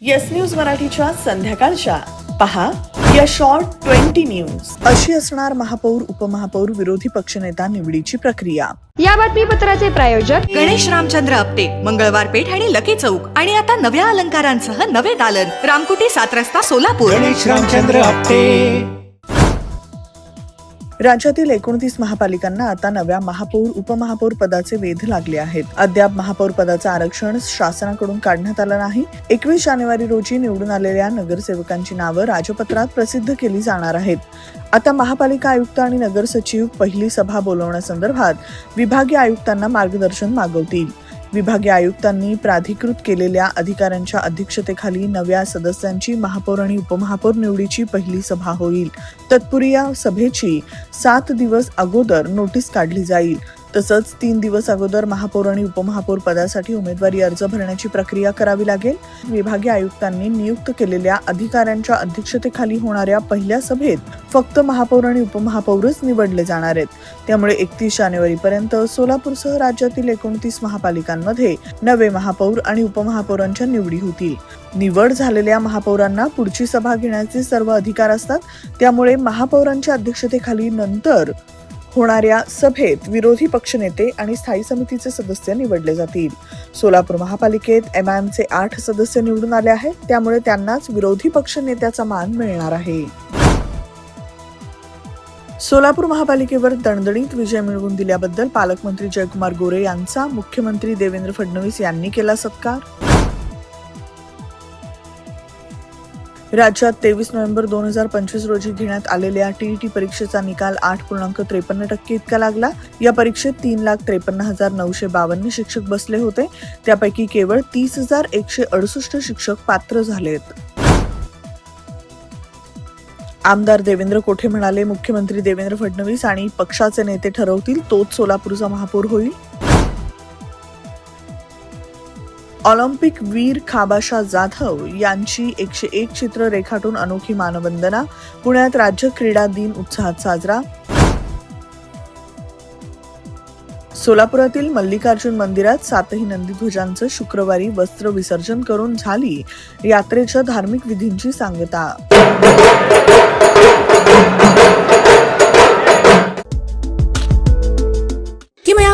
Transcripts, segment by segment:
Yes news मराठीच्या संध्याकाळच्या. पहा या शॉर्ट ट्वेंटी न्यूज अशी असणार महापौर उपमहापौर विरोधी पक्षनेता निवडीची प्रक्रिया. या बातमीपत्राचे प्रायोजक गणेश रामचंद्र आपटे मंगळवार पेठ आणि लकी चौक. आणि आता नव्या अलंकारांसह नवे दालन. रामकुटी सात रस्ता सोलापूर. गणेश रामचंद्र आपटे. राज्यातील एकोणतीस महापालिकांना आता नव्या महापौर उपमहापौर पदाचे वेध लागले आहेत. अद्याप महापौर पदाचं आरक्षण शासनाकडून काढण्यात आलं नाही. एकवीस जानेवारी रोजी निवडून आलेल्या नगरसेवकांची नावं राजपत्रात प्रसिद्ध केली जाणार आहेत. आता महापालिका आयुक्त आणि नगर सचिव पहिली सभा बोलवण्यासंदर्भात विभागीय आयुक्तांना मार्गदर्शन मागवतील. विभागीय आयुक्तांनी प्राधिकृत केलेल्या अधिकाऱ्यांच्या अध्यक्षतेखाली नव्या सदस्यांची महापौर आणि उपमहापौर निवडीची पहिली सभा होईल. तत्पूर्वी या सभेची सात दिवस अगोदर नोटीस काढली जाईल. तसंच तीन दिवस अगोदर महापौर आणि उपमहापौर पदासाठी उमेदवारी अर्ज भरण्याची प्रक्रिया करावी लागेल. विभागीय आयुक्तांनी नियुक्त केलेल्या अधिकाऱ्यांच्या अध्यक्षतेखाली होणाऱ्या पहिल्या सभेत फक्त महापौर आणि उपमहापौरच निवडले जाणार आहेत. त्यामुळे एकतीस जानेवारीपर्यंत सोलापूरसह राज्यातील एकोणतीस महापालिकांमध्ये नवे महापौर आणि उपमहापौरांच्या निवडी होतील. निवड झालेल्या महापौरांना पुढची सभा घेण्याचे सर्व अधिकार असतात. त्यामुळे महापौरांच्या अध्यक्षतेखाली नंतर होणाऱ्या सभेत विरोधी पक्षनेते आणि स्थायी समितीचे सदस्य निवडले जातील. सोलापूर महापालिकेत एमआयएमचे आठ सदस्य निवडून आले आहेत त्यामुळे त्यांनाच विरोधी पक्ष नेत्याचा मान मिळणार आहे. सोलापूर महापालिकेवर दणदणीत विजय मिळवून दिल्याबद्दल पालकमंत्री जयकुमार गोरे यांचा मुख्यमंत्री देवेंद्र फडणवीस यांनी केला सत्कार. राज्यात तेवीस नोव्हेंबर दोन हजार पंचवीस रोजी घेण्यात आलेल्या टीईटी परीक्षेचा निकाल आठ पूर्णांक त्रेपन्न टक्के इतका लागला. या परीक्षेत तीन लाख त्रेपन्न हजार नऊशे बावन्न शिक्षक बसले होते. त्यापैकी केवळ तीस हजार एकशे अडुसष्ट शिक्षक पात्र झालेत. आमदार देवेंद्र कोठे म्हणाले? मुख्यमंत्री देवेंद्र फडणवीस आणि पक्षाचे नेते ठरवतील तोच सोलापूरचा महापौर होईल. ऑलिम्पिक वीर खाबाशा जाधव यांची एकशे एक चित्र रेखाटून अनोखी मानवंदना. पुण्यात राज्य क्रीडा दिन उत्साहात साजरा. सोलापुरातील मल्लिकार्जुन मंदिरात सातही नंदीध्वजांचं शुक्रवारी वस्त्र विसर्जन करून झाली. यात्रेच्या धार्मिक विधींची सांगता.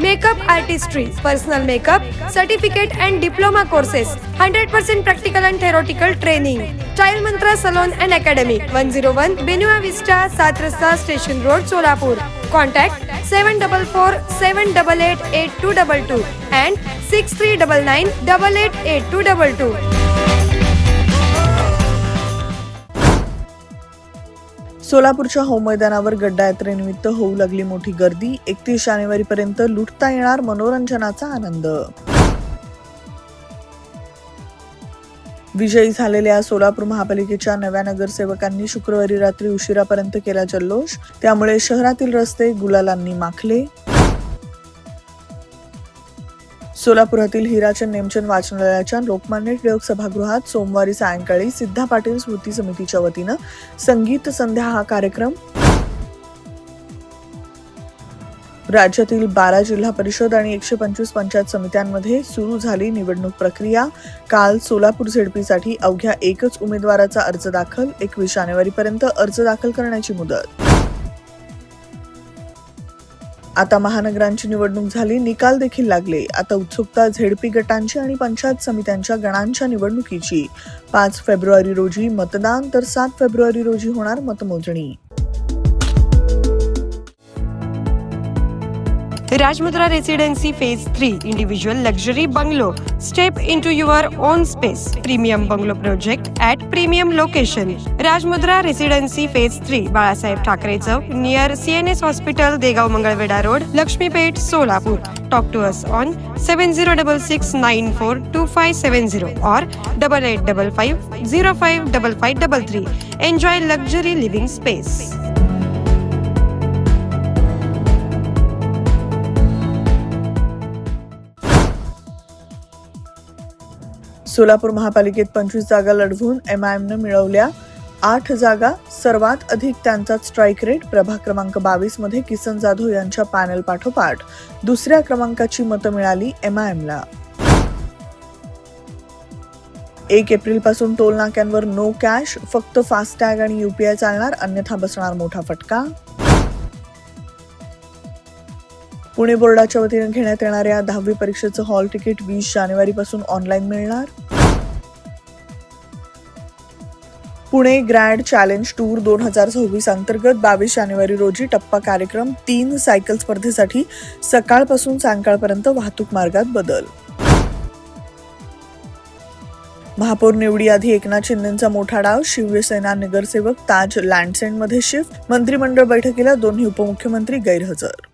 makeup artistry, personal makeup, certificate and diploma courses, 100% practical and theoretical training. Child Mantra Salon and Academy, 101 Benua Vista, Satrasa Station Road, Solapur. Contact 744 and 6399-888222. सोलापूरच्या हो मैदानावर गड्डा यात्रेनिमित्त होऊ लागली मोठी गर्दी. एकतीस जानेवारी पर्यंत लुटता येणार मनोरंजनाचा आनंद. विजयी झालेल्या सोलापूर महापालिकेच्या नव्या नगरसेवकांनी शुक्रवारी रात्री उशिरापर्यंत केला जल्लोष. त्यामुळे शहरातील रस्ते गुलालांनी माखले. सोलापुरातील हिराचंद नेमचंद वाचनालयाच्या लोकमान्य टिळक सभागृहात सोमवारी सायंकाळी सिद्धा पाटील स्मृती समितीच्या वतीनं संगीत संध्या हा कार्यक्रम राज्यातील बारा जिल्हा परिषद आणि एकशे पंचवीस पंचायत समित्यांमध्ये सुरू झाली निवडणूक प्रक्रिया. काल सोलापूर झेडपीसाठी अवघ्या एकच उमेदवाराचा अर्ज दाखल. एकवीस जानेवारीपर्यंत अर्ज दाखल करण्याची मुदत. आता महानगरांची निवडणूक झाली निकाल देखील लागले. आता उत्सुकता झेडपी गटांची आणि पंचायत समित्यांच्या गणांच्या निवडणुकीची. पाच फेब्रुवारी रोजी मतदान तर सात फेब्रुवारी रोजी होणार मतमोजणी. Rajmudra Residency Phase 3 Individual Luxury Bungalow. Step into your own space. Premium Bungalow Project at premium location. Rajmudra Residency Phase 3 Balasaheb Thakre Chowk near CNS Hospital, Degao Mangalveda Road, Lakshmipet, Solapur. Talk to us on 7066942570 or double eight double five zero five double five double three. Enjoy luxury living space. Solapur महापालिकेत पंचवीस जागा लढवून M I एमनं मिळवल्या. आठ जागा सर्वात अधिक त्यांचा strike rate प्रभाग क्रमांक बावीसमध्ये किसन जाधव यांच्या पॅनल पाठोपाठ. दुसऱ्या क्रमांकाची मतं मिळाली एम आय एमला एक एप्रिलपासून टोल नाक्यांवर नो कॅश फक्त फास्टॅग आणि युपीआय चालणार अन्यथा बसणार मोठा फटका. पुणे बोर्डाच्या वतीने घेण्यात येणाऱ्या दहावी परीक्षेचं हॉल तिकीट वीस जानेवारीपासून ऑनलाईन मिळणार. पुणे ग्रँड चॅलेंज टूर दोन हजार सव्वीस अंतर्गत बावीस जानेवारी रोजी टप्पा कार्यक्रम तीन सायकल स्पर्धेसाठी सकाळपासून सायंकाळपर्यंत वाहतूक मार्गात बदल. महापौर निवडीआधी एकनाथ शिंदेचा मोठा डाव शिवसेना नगरसेवक ताज लँडसेंडमध्ये शिफ्ट मंत्रिमंडळ बैठकीला दोन्ही उपमुख्यमंत्री गैरहजर.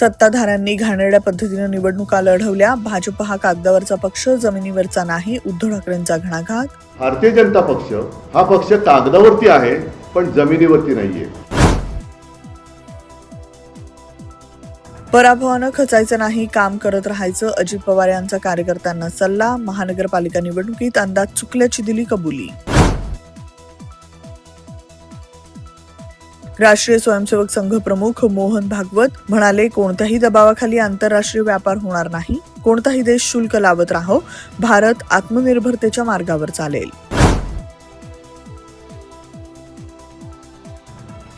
सत्ताधाऱ्यांनी घाणेरड्या पद्धतीनं निवडणुका लढवल्या. भाजप हा कागदावरचा पक्ष जमिनीवरचा नाही उद्धव ठाकरेंचा घणाघात. भारतीय जनता पक्ष हा पक्ष कागदावरती आहे पण जमिनीवरती नाहीये. पराभवानं खचायचं नाही काम करत राहायचं अजित पवार यांचा कार्यकर्त्यांना सल्ला महानगरपालिका निवडणुकीत अंदाज चुकल्याची दिली कबुली. राष्ट्रीय स्वयंसेवक संघ प्रमुख मोहन भागवत म्हणाले कोणत्याही दबावाखाली आंतरराष्ट्रीय व्यापार होणार नाही. कोणताही देश शुल्क लावत राहो. भारत आत्मनिर्भरतेच्या मार्गावर चालेल.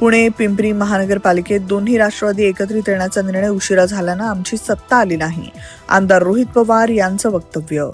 पुणे पिंपरी महानगरपालिकेत दोन्ही राष्ट्रवादी एकत्रित येण्याचा निर्णय उशिरा झाल्यानं आमची सत्ता आली नाही. आमदार रोहित पवार यांचं वक्तव्य.